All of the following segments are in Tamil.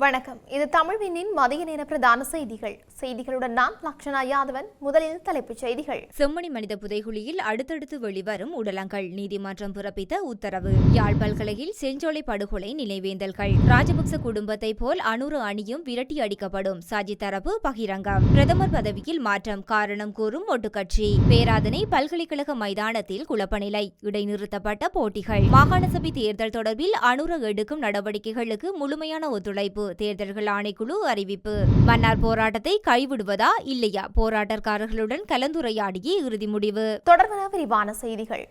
வணக்கம். இது தமிழ்வினின் மதிய நேர பிரதான செய்திகள். செய்திகளுடன் நான் லக்ஷனா யாதவன். முதலில் தலைப்புச் செய்திகள். செம்மணி மனித புதைகுழியில் அடுத்தடுத்து வெளிவரும் உடலங்கள். நீதிமன்றம் பிறப்பித்த உத்தரவு. யாழ் பல்கலையில் செஞ்சோலை படுகொலை நினைவேந்தல்கள். ராஜபக்ச குடும்பத்தை போல் அனுறு அணியும் விரட்டி அடிக்கப்படும். சஜித் தரப்பு பகிரங்கம். பிரதமர் பதவியில் மாற்றம். காரணம் கூறும் ஒட்டுக்கட்சி. பேராதனை பல்கலைக்கழக மைதானத்தில் குழப்பநிலை. இடைநிறுத்தப்பட்ட போட்டிகள். மாகாண சபை தேர்தல் தொடர்பில் அனுர எடுக்கும் நடவடிக்கைகளுக்கு முழுமையான ஒத்துழைப்பு. தேர்தல்கள் ஆணைக்குழு அறிவிப்பு. மன்னார் போராட்டத்தை கைவிடுவதா இல்லையா? போராட்டக்காரர்களுடன் கலந்துரையாடிய இறுதி முடிவு. தொடர்பான விரிவான செய்திகள்.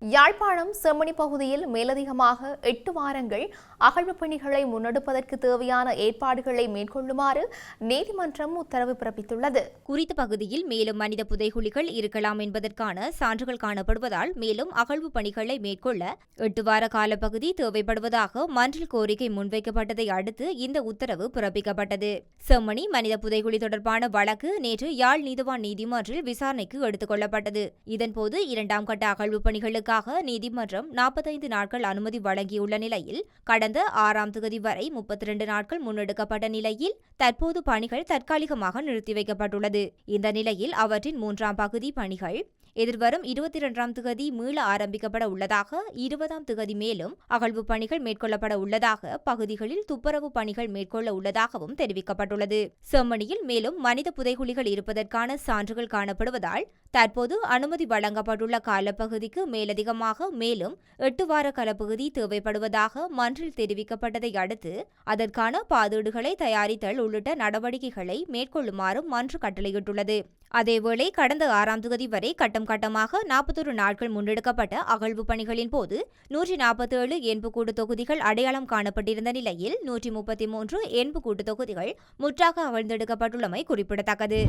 யாழ்ப்பாணம் செம்மணி பகுதியில் மேலதிகமாக எட்டு வாரங்கள் அகழ்வு பணிகளை முன்னெடுப்பதற்கு தேவையான ஏற்பாடுகளை மேற்கொள்ளுமாறு நீதிமன்றம் உத்தரவு பிறப்பித்துள்ளது. குறித்த பகுதியில் மேலும் மனித புதைகுழிகள் இருக்கலாம் என்பதற்கான சான்றுகள் காணப்படுவதால் மேலும் அகழ்வு பணிகளை மேற்கொள்ள எட்டு வார காலப்பகுதி தேவைப்படுவதாக மன்றில் கோரிக்கை முன்வைக்கப்பட்டதை அடுத்து இந்த உத்தரவு பிறப்பிக்கப்பட்டது. செம்மணி மனித புதைகுழி தொடர்பான வழக்கு நேற்று யாழ் நீதிவான் நீதிமன்றில் விசாரணைக்கு எடுத்துக் கொள்ளப்பட்டது. இதன்போது இரண்டாம் கட்ட அகழ்வு இதற்காக நீதிமன்றம் நாற்பத்தைந்து நாட்கள் அனுமதி வழங்கியுள்ள நிலையில் கடந்த ஆறாம் தேதி வரை முப்பத்தி இரண்டு நாட்கள் முன்னெடுக்கப்பட்ட நிலையில் தற்போது பணிகள் தற்காலிகமாக நிறுத்தி வைக்கப்பட்டுள்ளது. இந்த நிலையில் அவற்றின் மூன்றாம் பகுதி பணிகள் எதிர்வரும் இருபத்தி இரண்டாம் திகதி மீள ஆரம்பிக்கப்பட உள்ளதாக இருபதாம் திகதி மேலும் அகழ்வு பணிகள் மேற்கொள்ளப்பட உள்ளதாக பகுதிகளில் துப்புரவு பணிகள் மேற்கொள்ள உள்ளதாகவும் தெரிவிக்கப்பட்டுள்ளது. செம்மணியில் மேலும் மனித புதைகுழிகள் இருப்பதற்கான சான்றுகள் காணப்படுவதால் தற்போது அனுமதி வழங்கப்பட்டுள்ள காலப்பகுதிக்கு அதிகமாக மேலும் எட்டு வார காலப்பகுதி தேவைப்படுவதாக மன்றில் தெரிவிக்கப்பட்டதை அடுத்து அதற்கான பாதீடுகளை தயாரித்தல் உள்ளிட்ட நடவடிக்கைகளை மேற்கொள்ளுமாறும் மன்று கட்டளையிட்டுள்ளது. அதேவேளை கடந்த ஆறாம் தொகுதி வரை கட்டம் கட்டமாக நாற்பத்தொரு நாட்கள் முன்னெடுக்கப்பட்ட அகழ்வு பணிகளின் போது நூற்றி நாற்பத்தேழு என்புக்கூடு தொகுதிகள் அடையாளம் காணப்பட்டிருந்த நிலையில் நூற்றி முப்பத்தி மூன்று என்புக்கூட்டு தொகுதிகள் முற்றாக அகழ்ந்தெடுக்கப்பட்டுள்ளமை குறிப்பிடத்தக்கது.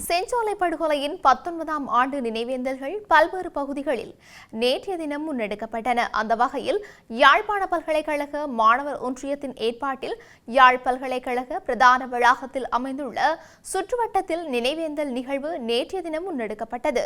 செஞ்சோலை படுகொலையின் பத்தொன்பதாம் ஆண்டு நினைவேந்தல்கள் பல்வேறு பகுதிகளில் நேற்றைய தினம் முன்னெடுக்கப்பட்டன. அந்த வகையில் யாழ்ப்பாண பல்கலைக்கழக மாணவர் ஒன்றியத்தின் ஏற்பாட்டில் யாழ் பல்கலைக்கழக பிரதான வளாகத்தில் அமைந்துள்ள சுற்றுவட்டத்தில் நினைவேந்தல் நிகழ்வு நேற்றைய தினம் முன்னெடுக்கப்பட்டது.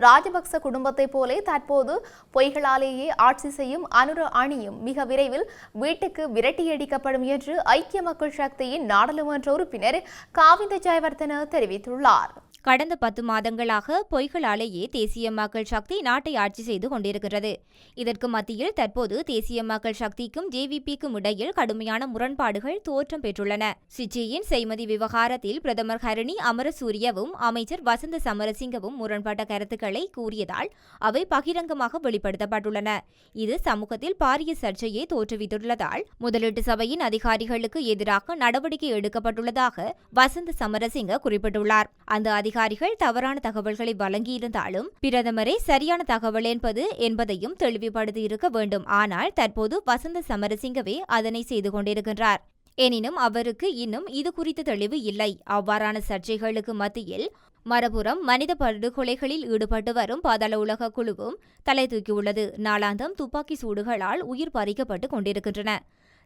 ராஜபக்ச குடும்பத்தைப் போலே தற்போது பொய்களாலேயே ஆட்சி செய்யும் அனுர அணியும் மிக விரைவில் வீட்டுக்கு விரட்டியடிக்கப்படும் என்று ஐக்கிய மக்கள் சக்தியின் நாடாளுமன்ற உறுப்பினர் காவிந்த ஜெயவர்தன தெரிவித்துள்ளார். கடந்த பத்து மாதங்களாக பொய்களாலேயே தேசிய மக்கள் சக்தி நாட்டை ஆட்சி செய்து கொண்டிருக்கிறது இதற்கு மத்தியில் தற்போது தேசிய மக்கள் சக்திக்கும் ஜேவிபிக்கும் இடையில் கடுமையான முரண்பாடுகள் தோற்றம் பெற்றுள்ளன. சிச்சியின் செய்மதி விவகாரத்தில் பிரதமர் ஹரணி அமரசூரியவும் அமைச்சர் வசந்த சமரசிங்கவும் முரண்பட்ட கருத்துக்களை கூறியதால் அவை பகிரங்கமாக வெளிப்படுத்தப்பட்டுள்ளன. இது சமூகத்தில் பாரிய சர்ச்சையை தோற்றுவித்துள்ளதால் முதலீட்டு சபையின் அதிகாரிகளுக்கு எதிராக நடவடிக்கை எடுக்கப்பட்டுள்ளதாக வசந்த சமரசிங்க குறிப்பிட்டுள்ளார். அந்த அதிகாரிகள் தவறான தகவல்களை வழங்கியிருந்தாலும் பிரதமரே சரியான தகவல் என்பது என்பதையும் தெளிவுபடுத்தியிருக்க வேண்டும். ஆனால் தற்போது வசந்த சமரசிங்கவே அதனை செய்து கொண்டிருக்கின்றார். எனினும் அவருக்கு இன்னும் இது குறித்த தெளிவு இல்லை. அவ்வாறான சர்ச்சைகளுக்கு மத்தியில் மறுபுறம் மனித படுகொலைகளில் ஈடுபட்டு வரும் பாதாள உலக குழுவும் தலை தூக்கியுள்ளது. நாளாந்தம் துப்பாக்கி சூடுகளால் உயிர் பறிக்கப்பட்டு கொண்டிருக்கின்றன.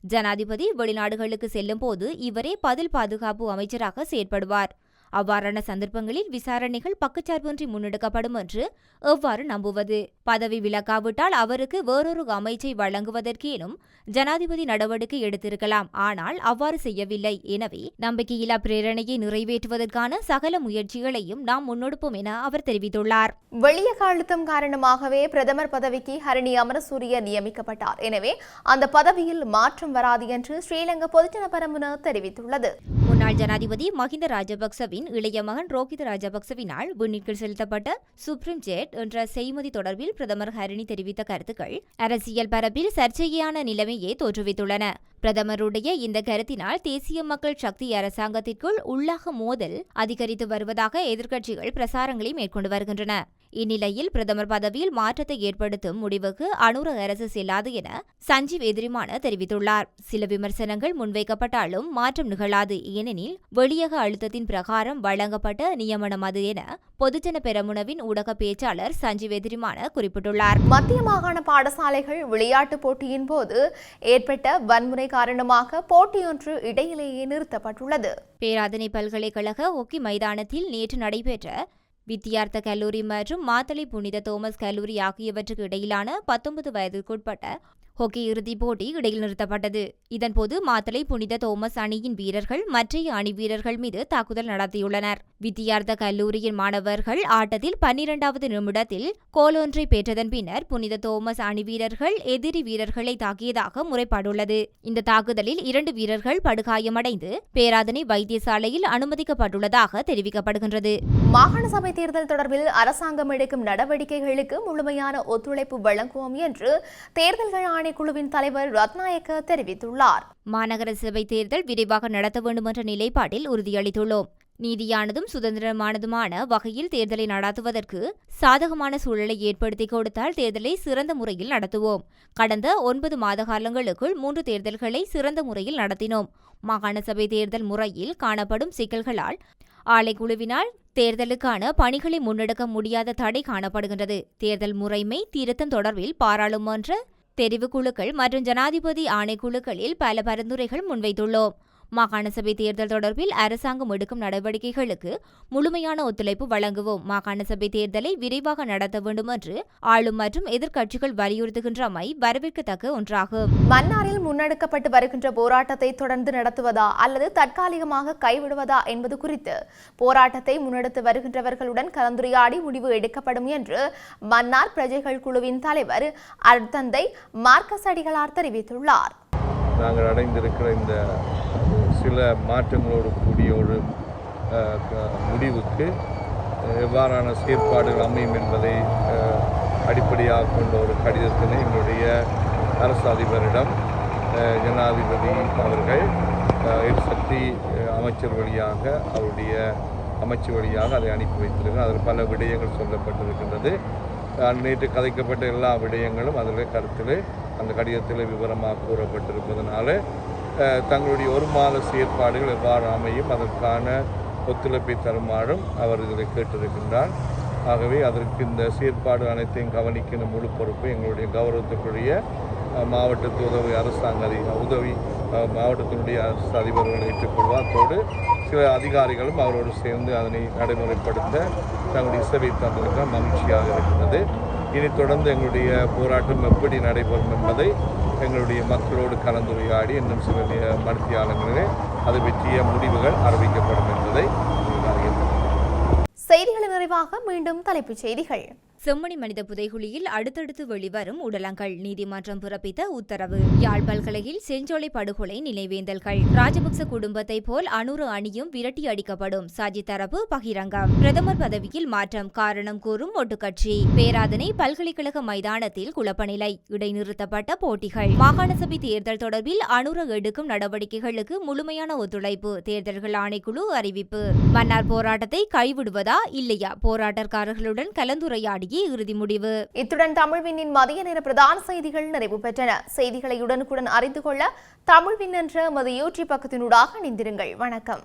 ஜனாதிபதி வெளிநாடுகளுக்கு செல்லும் போது இவரே பதில் பாதுகாப்பு அமைச்சராக செயற்படுவார். அவ்வாறான சந்தர்ப்பங்களில் விசாரணைகள் பக்கச்சார்பின்றி முன்னெடுக்கப்படும் என்று எவ்வாறு நம்புவது? பதவி விலக்காவிட்டால் அவருக்கு வேறொரு அமைச்சை வழங்குவதற்கேனும் ஜனாதிபதி நடவடிக்கை எடுத்திருக்கலாம். ஆனால் அவ்வாறு செய்யவில்லை. எனவே நம்பிக்கையில்லா பிரேரணையை நிறைவேற்றுவதற்கான சகல முயற்சிகளையும் நாம் முன்னெடுப்போம் என அவர் தெரிவித்துள்ளார். வெளியக அழுத்தம் காரணமாகவே பிரதமர் பதவிக்கு ஹரணி அமரசூரிய நியமிக்கப்பட்டார். எனவே அந்த பதவியில் மாற்றம் வராது என்று ஸ்ரீலங்கா பொதுஜன பரமுன தெரிவித்துள்ளது. முன்னாள் ஜனாதிபதி மஹிந்த ராஜபக்சவின் இளைய மகன் ரோஹித ராஜபக்சவினால் விண்ணிற்கு செலுத்தப்பட்ட சுப்ரீம் ஜெட் என்ற செய்மதி தொடர்பில் பிரதமர் ஹரிணி தெரிவித்த கருத்துக்கள் அரசியல் பரப்பில் சர்ச்சையான நிலைமையை தோற்றுவித்துள்ளன. பிரதமருடைய இந்த கருத்தினால் தேசிய மக்கள் சக்தி அரசாங்கத்திற்குள் உள்ளாக மோதல் அதிகரித்து வருவதாக எதிர்க்கட்சிகள் பிரசாரங்களை மேற்கொண்டு வருகின்றன. இந்நிலையில் பிரதமர் பதவியில் மாற்றத்தை ஏற்படுத்தும் முடிவுக்கு அனுர அரசு செல்லாது என சஞ்சீவ் எதிரிமான தெரிவித்துள்ளார். சில விமர்சனங்கள் முன்வைக்கப்பட்டாலும் மாற்றம் நிகழாது ஏனெனில் வெளியக அழுத்தத்தின் பிரகாரம் வழங்கப்பட்ட நியமனம் அது என பொதுஜன பெரமுனவின் ஊடக பேச்சாளர் சஞ்சீவ் எதிரிமான குறிப்பிட்டுள்ளார். மத்திய மாகாண பாடசாலைகள் விளையாட்டுப் போட்டியின் போது ஏற்பட்ட வன்முறை காரணமாக போட்டியொன்று இடையிலேயே நிறுத்தப்பட்டுள்ளது. பேராதனை பல்கலைக்கழக ஒக்கி மைதானத்தில் நேற்று நடைபெற்ற வித்தியார்த்த கல்லூரி மற்றும் மாத்தளை புனித தோமஸ் கல்லூரி ஆகியவற்றுக்கு இடையிலான பத்தொன்பது வயதிற்குட்பட்ட ஹொக்கி இறுதிப் போட்டி இடையில் நிறுத்தப்பட்டது. இதன்போது மாத்தளை புனித தோமஸ் அணியின் வீரர்கள் மற்றைய அணி வீரர்கள் மீது தாக்குதல் நடத்தியுள்ளனர். வித்தியார்த்த கல்லூரியின் மாணவர்கள் ஆட்டத்தில் பன்னிரண்டாவது நிமிடத்தில் கோலொன்றை பெற்றதன் பின்னர் புனித தோமஸ் அணி வீரர்கள் எதிரி வீரர்களை தாக்கியதாக முறைப்பாடுள்ளது. இந்த தாக்குதலில் இரண்டு வீரர்கள் படுகாயமடைந்து பேராதனை வைத்தியசாலையில் அனுமதிக்கப்பட்டுள்ளதாக தெரிவிக்கப்படுகின்றது. மாகாண சபை தேர்தல் தொடர்பில் அரசாங்கம் எடுக்கும் நடவடிக்கைகளுக்கு முழுமையான ஒத்துழைப்பு வழங்குவோம் என்று தேர்தல்கள் ஆணைக்குழுவின் தலைவர் ரத்நாயக்க தெரிவித்துள்ளார். மாநகர சபை தேர்தல் விரைவாக நடத்த வேண்டும் என்ற நிலைப்பாட்டில் உறுதியளித்துள்ளோம். நீதியானதும் சுதந்திரமானதுமான வகையில் தேர்தலை நடத்துவதற்கு சாதகமான சூழலை ஏற்படுத்தி கொடுத்தால் தேர்தலை சிறந்த முறையில் நடத்துவோம். கடந்த ஒன்பது மாத காலங்களுக்குள் மூன்று தேர்தல்களை சிறந்த முறையில் நடத்தினோம். மாகாண சபை தேர்தல் முறையில் காணப்படும் சிக்கல்களால் ஆலைக்குழுவினால் தேர்தலுக்கான பணிகளை முன்னெடுக்க முடியாத தடை காணப்படுகின்றது. தேர்தல் முறைமை திருத்தம் தொடர்பில் பாராளுமன்ற தெரிவுக்குழுக்கள் மற்றும் ஜனாதிபதி ஆணைக்குழுக்களில் பல பரிந்துரைகள் முன்வைத்துள்ளோம். மாகாண சபை தேர்தல் தொடர்பில் அரசாங்கம் எடுக்கும் நடவடிக்கைகளுக்கு முழுமையான ஒத்துழைப்பு வழங்குவோம். மாகாண சபை தேர்தலை விரைவாக நடத்த வேண்டும் என்று ஆளும் மற்றும் எதிர்க்கட்சிகள் வலியுறுத்துகின்றமை வரவேற்கத்தக்க ஒன்றாகும் மன்னாரில் முன்னெடுக்கப்பட்டு வருகின்ற போராட்டத்தை தொடர்ந்து நடத்துவதா அல்லது தற்காலிகமாக கைவிடுவதா என்பது குறித்து போராட்டத்தை முன்னெடுத்து வருகின்றவர்களுடன் கலந்துரையாடி முடிவு எடுக்கப்படும் என்று மன்னார் பிரஜைகள் குழுவின் தலைவர் அர்த்தந்தை மார்க்கஸ் அடிகளார் தெரிவித்துள்ளார். நாங்கள் அடைந்திருக்கிற இந்த சில மாற்றங்களோடு கூடிய ஒரு முடிவுக்கு எவ்வாறான செயற்பாடுகள் அமையும் என்பதை அடிப்படையாக கொண்ட ஒரு கடிதத்தினை எங்களுடைய அரசு அதிபரிடம் ஜனாதிபதி அவர்கள் எரிசக்தி அமைச்சர் வழியாக அவருடைய அமைச்சு வழியாக அதை அனுப்பி வைத்திருக்கிறார். அதில் பல விடயங்கள் சொல்லப்பட்டிருக்கின்றது. நேற்று கதைக்கப்பட்ட எல்லா விடயங்களும் அதில் கருத்தில் அந்த கடிதத்தில் விவரமாக கூறப்பட்டிருப்பதனால தங்களுடைய ஒரு மாத செயற்பாடுகள் எவ்வாறு அமையும் அதற்கான ஒத்துழைப்பை தருமாறும் அவர் இதை கேட்டிருக்கின்றார். ஆகவே அதற்கு இந்த செயற்பாடு அனைத்தையும் கவனிக்கின்ற முழு பொறுப்பு எங்களுடைய கௌரவத்துக்குரிய மாவட்டத்து உதவி அரசாங்க அதிக உதவி மாவட்டத்தினுடைய அரசு அதிபர்கள் ஏற்றுக்கொள்வார். அத்தோடு சில அதிகாரிகளும் அவரோடு சேர்ந்து அதனை நடைமுறைப்படுத்த தங்களுடைய இசைவை தந்திருக்க மகிழ்ச்சியாக இருக்கின்றது. இனி தொடர்ந்து எங்களுடைய போராட்டம் எப்படி நடைபெறும் என்பதை எங்களுடைய மக்களோடு கலந்துரையாடி இன்னும் சில நே- அது பற்றிய முடிவுகள் அறிவிக்கப்படும் என்பதை செய்திகளின் நிறைவாக மீண்டும் தலைப்புச் செய்திகள். செம்மணி மனித புதைகுழியில் அடுத்தடுத்து வெளிவரும் உடலங்கள் நீதிமன்றம் பிறப்பித்த உத்தரவு. யாழ் பல்கலையில் செஞ்சோலை படுகொலை நினைவேந்தல்கள். ராஜபக்ச குடும்பத்தை போல் அனுறு அணியும் விரட்டி அடிக்கப்படும். சாஜி தரப்பு பகிரங்கம். பிரதமர் பதவியில் மாற்றம் காரணம் கூறும் ஒட்டுக்கட்சி. பேராதனை பல்கலைக்கழக மைதானத்தில் குழப்பநிலை. இடைநிறுத்தப்பட்ட போட்டிகள். மாகாண சபை தேர்தல் தொடர்பில் அனுர எடுக்கும் நடவடிக்கைகளுக்கு முழுமையான ஒத்துழைப்பு. தேர்தல்கள் ஆணைக்குழு அறிவிப்பு. மன்னார் போராட்டத்தை கைவிடுவதா இல்லையா? போராட்டக்காரர்களுடன் கலந்துரையாடிய இறுதி முடிவு. இத்துடன் தமிழ்வினின் மதிய நேர பிரதான செய்திகள் நிறைவு பெற்றன. செய்திகளை உடனுக்குடன் அறிந்து கொள்ள தமிழ்வின் என்ற மது யூடியூப் பக்கத்தினூடாக இணைந்திருங்கள். வணக்கம்.